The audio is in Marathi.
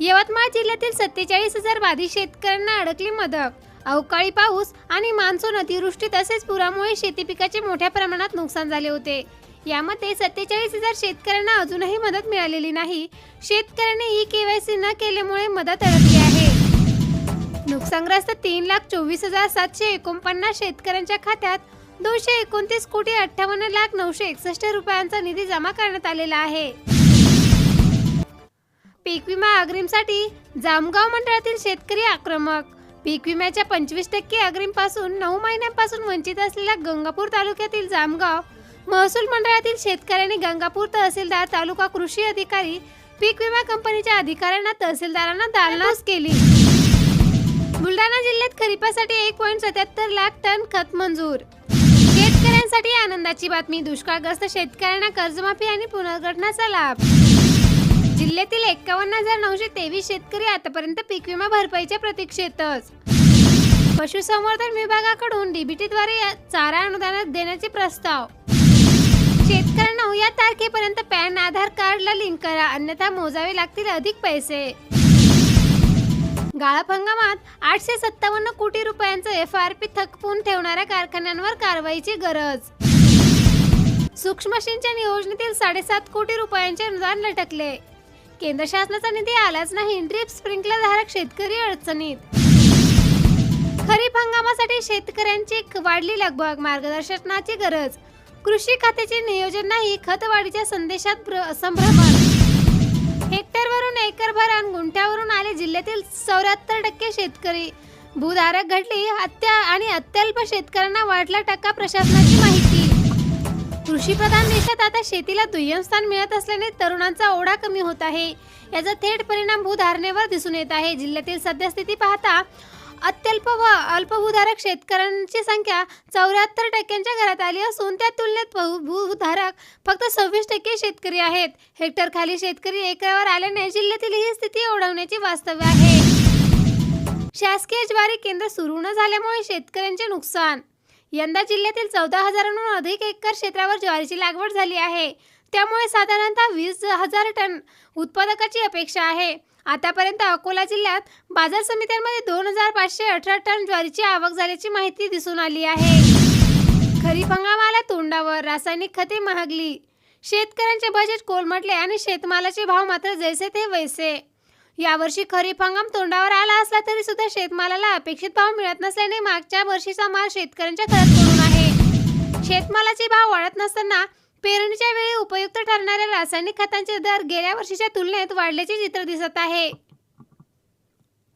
यवतमाळ जिल्ह्यातील सत्तेचाळीस हजार बाधित शेतकऱ्यांना अडकली मदत. अवकाळी पाऊस आणि मान्सून अतिवृष्टी तसेच पुरामुळे शेती पिकाचे मोठ्या प्रमाणात नुकसान झाले होते. यामध्ये सत्तेचाळीस हजार शेतकऱ्यांना अजूनही मदत मिळालेली नाही. शेतकऱ्यांनी ई केवायसी न केल्यामुळे मदत अडकली आहे. नुकसानग्रस्त तीन लाख चोवीस हजार सातशे एकोणपन्नास शेतकऱ्यांच्या खात्यात दोनशे एकोणतीस कोटी अठ्ठावन्न लाख नऊशे एकसष्ट रुपयांचा निधी जमा करण्यात आलेला आहे. पीक विमा अग्रिमसाठी जामगाव मंडळातील शेतकरी आक्रमक. पीक विम्याच्या पंचवीस टक्के अग्रिमपासून नऊ महिन्यांपासून वंचित असलेल्या गंगापूर तालुक्यातील जामगाव महसूल मंडळातील शेतकऱ्यांनी गंगापूर तहसीलदार तालुका कृषी अधिकारी पीक विमा कंपनीच्या अधिकाऱ्यांना तहसीलदारांना दालनास केली. बुलढाणा जिल्ह्यात खरीपासाठी एक पॉईंट सत्याहत्तर लाख टन खत मंजूर. शेतकऱ्यांसाठी आनंदाची बातमी दुष्काळग्रस्त शेतकऱ्यांना कर्जमाफी आणि पुनर्गठनाचा लाभ. जिल्ह्यातील एक्कावन्न हजार नऊशे तेवीस शेतकरी आतापर्यंत पीक विमा भरपाईच्या प्रतीक्षेतच. पशुसंवर्धन विभागाकडून डीबीटीद्वारे या चारा अनुदान देण्याचे प्रस्ताव. शेतकऱ्यांना या तारखेपर्यंत पॅन आधार कार्डला लिंक करा अन्यथा मोजावे लागतील अधिक पैसे. गाळप हंगामात आठशे सत्तावन्न कोटी रुपयांचं एफ आर पी थकपून ठेवणाऱ्या कारखान्यांवर कारवाईची गरज. सूक्ष्म सिंचन योजनेतील साडेसात कोटी रुपयांचे अनुदान लटकले. केंद्र शासनाचा निधी आलाच नाही. ड्रिप स्प्रिंकलर धारक शेतकरी अडचणीत. खरीप हंगामासाठी शेतकऱ्यांची क- वाढली लगबग मार्गदर्शनाची गरज. कृषी खात्याचे नियोजन नाही खतवाढीच्या संदेशात भ्र- संभ्रमण. हेक्टरवरून एकरभर आणि गुंठ्यावरून आले जिल्ह्यातील चौऱ्याहत्तर टक्के शेतकरी. भूधारक घडली हत्या आणि अत्यल्प शेतकऱ्यांना वाढला टक्का प्रशासनाची कृषीप्रधान कृषी प्रधान देशात आता शेतीला दुय्यम स्थान मिळत असल्याने तरुणांचा ओढा कमी होत आहे. याचा थेट परिणाम भूधारणेवर दिसून येत आहे. जिल्ह्यातील सद्यस्थिती पाहता अत्यल्प व अल्पभूधारक शेतकऱ्यांची संख्या चौऱ्याहत्तर टक्क्यांच्या घरात आली असून त्या तुलनेत भूधारक फक्त सव्वीस टक्के शेतकरी आहेत. हेक्टर खाली शेतकरी एकरावर आल्याने जिल्ह्यातील ही स्थिती ओढवण्याची वास्तव्य आहे. शासकीय ज्वारी केंद्र सुरू न झाल्यामुळे शेतकऱ्यांचे नुकसान यंदा जिल्ह्यातील चौदा हजारांहून अधिक एकर क्षेत्रावर ज्वारीची लागवड झाली आहे. त्यामुळे साधारणतः वीस हजार टन उत्पादकाची अपेक्षा आहे. आतापर्यंत अकोला जिल्ह्यात बाजार समित्यांमध्ये दोन हजार पाचशे अठरा टन ज्वारीची आवक झाल्याची माहिती दिसून आली आहे. खरीप हंगामाला तोंडावर रासायनिक खते महागली. शेतकऱ्यांचे बजेट कोलमडले आणि शेतमालाचे भाव मात्र जैसे ते वैसे. यावर्षी खरीप हंगाम तोंडावर आला असला तरी सुद्धा शेतमालाला अपेक्षित भाव मिळत नसल्याने मागच्या वर्षीचा माल शेतकऱ्यांच्या घरात पडून आहे. शेतमालाचे भाव वाढत नसताना पेरणीच्या वेळी उपयुक्त ठरणाऱ्या रासायनिक खतांचे दर गेल्या वर्षीच्या तुलनेत वाढल्याचे चित्र दिसत आहे.